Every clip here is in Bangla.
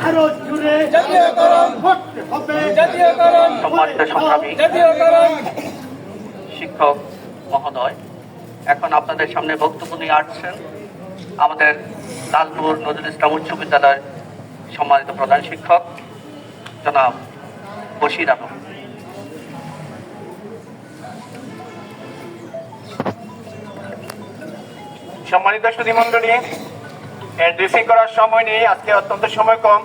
ভারত জুড়ে জাতীয়করণ। করতে হবে। জাতীয়করণ। সম্মানিত সংগ্রামী। জাতীয়করণ। শিক্ষক মহোদয় এখন আপনাদের সামনে বক্তব্য নিয়ে আসছেন আমাদের লালপুর নজরুল ইসলাম উচ্চ বিদ্যালয়ের সম্মানিত প্রধান শিক্ষক জনাব বশির আলম। সম্মানিত সুধী মন্ডলী ড্রেসিং করার সময় নেই, আজকে অত্যন্ত সময় কম।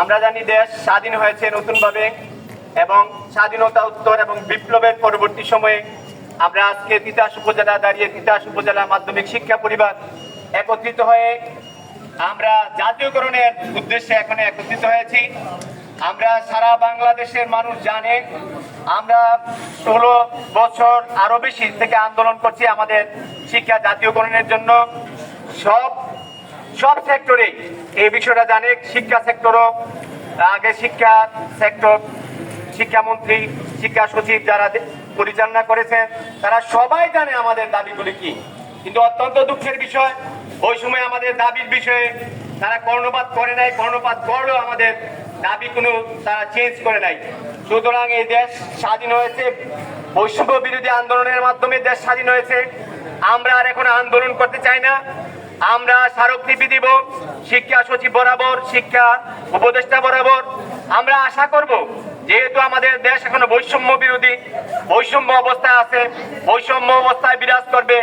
আমরা জানি দেশ স্বাধীন হয়েছে নতুনভাবে এবং স্বাধীনতা উত্তর এবং বিপ্লবের পরবর্তী সময়ে আমরা আজকে তিতাস উপজেলা দাঁড়িয়ে তিতাস উপজেলা মাধ্যমিক শিক্ষা পরিবার একত্রিত হয়ে আমরা জাতীয়করণের উদ্দেশ্যে এখানে একত্রিত হয়েছি। আমরা সারা বাংলাদেশের মানুষ জানে, আমরা ষোলো বছর আরও বেশি থেকে আন্দোলন করছি আমাদের শিক্ষা জাতীয়করণের জন্য। সব সব সেক্টরে এই বিষয়টা জানে, শিক্ষা সেক্টরও, আগে শিক্ষা সেক্টর, শিক্ষামন্ত্রী, শিক্ষা সচিব যারা পরিচালনা করেছেন, তারা সবাই জানে আমাদের দাবিগুলি কি। কিন্তু অত্যন্ত দুঃখের বিষয়, ওই সময় আমাদের দাবির বিষয়ে তারা কর্ণপাত করে নাই, কর্ণপাত করলেও আমাদের দাবি কোনো তারা চেঞ্জ করে নাই। সুতরাং এই দেশ স্বাধীন হয়েছে, বৈষম্য বিরোধী আন্দোলনের মাধ্যমে দেশ স্বাধীন হয়েছে। আমরা আর এখন আন্দোলন করতে চাই না। আমরা স্মারকলিপি দিব, শিক্ষা সচিব বরাবর, শিক্ষা উপদেষ্টা বরাবর। আমরা আশা করব, যেহেতু আমাদের দেশ এখনও বৈষম্য বিরোধী, বৈষম্য অবস্থায় আছে, বৈষম্য অবস্থায় বিরাজ করবে,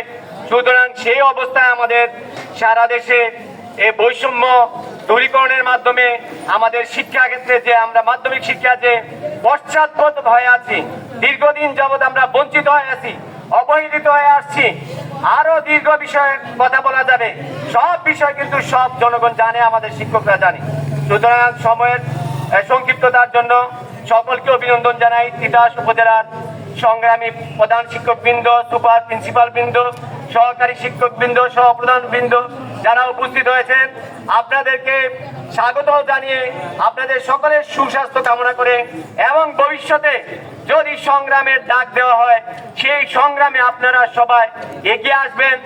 সুতরাং সেই অবস্থায় আমাদের সারা দেশে এই বৈষম্য দূরীকরণের মাধ্যমে আমাদের শিক্ষা ক্ষেত্রে যে আমরা মাধ্যমিক শিক্ষা যে পশ্চাৎপদ হয়ে আছি, দীর্ঘদিন যাবৎ আমরা বঞ্চিত হয়ে আছি, অবহেলিত হয়ে আসছি, আরও দীর্ঘ বিষয়ের কথা বলা যাবে। সব বিষয় কিন্তু সব জনগণ জানে, আমাদের শিক্ষকরা জানে। সুতরাং সময়ের সংক্ষিপ্ততার জন্য সকলকে অভিনন্দন জানাই। তিতাস উপজেলার সংগ্রামী প্রধান শিক্ষকবৃন্দ, সুপার প্রিন্সিপাল বৃন্দ সহকারী শিক্ষক বৃন্দ সহপ্রধান বৃন্দ যারা উপস্থিত হয়েছেন আপনাদেরকে স্বাগত জানিয়ে আপনাদের সকলের সুস্বাস্থ্য কামনা করে এবং ভবিষ্যতে যদি সংগ্রামের ডাক দেওয়া হয়, সেই সংগ্রামে আপনারা সবাই এগিয়ে আসবেন,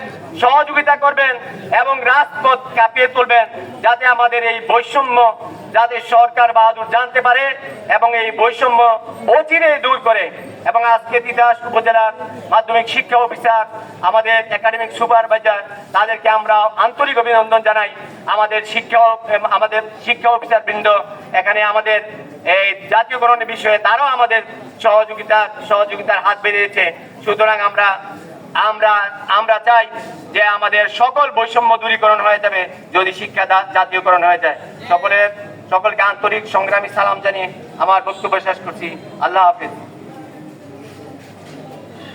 সহযোগিতা করবেন এবং রাজপথ কাঁপিয়ে তুলবেন যাতে আমাদের এই বৈষম্য যাতে সরকার বাহাদুর জানতে পারে এবং এই বৈষম্য অচিরে দূর করে। এবং আজকে তিতাস উপজেলার মাধ্যমিক শিক্ষা অফিসার, আমাদের একাডেমিক সুপারভাইজার, তাদেরকে আমরা আন্তরিক অভিনন্দন জানাই। আমাদের শিক্ষা আমাদের শিক্ষা অফিসার বৃন্দ এখানে আমাদের এই জাতীয়করণের বিষয়ে তারাও আমাদের সহযোগিতা, সহযোগিতার হাত বেড়েছে সুতরাং আমরা আমরা আমরা চাই যে আমাদের সকল বৈষম্য দূরীকরণ হয়ে যাবে যদি শিক্ষা জাতীয়করণ হয়ে যায়। সকলের, সকলকে আন্তরিক সংগ্রামী সালাম জানিয়ে আমার বক্তব্য শেষ করছি। আল্লাহ হাফিজ।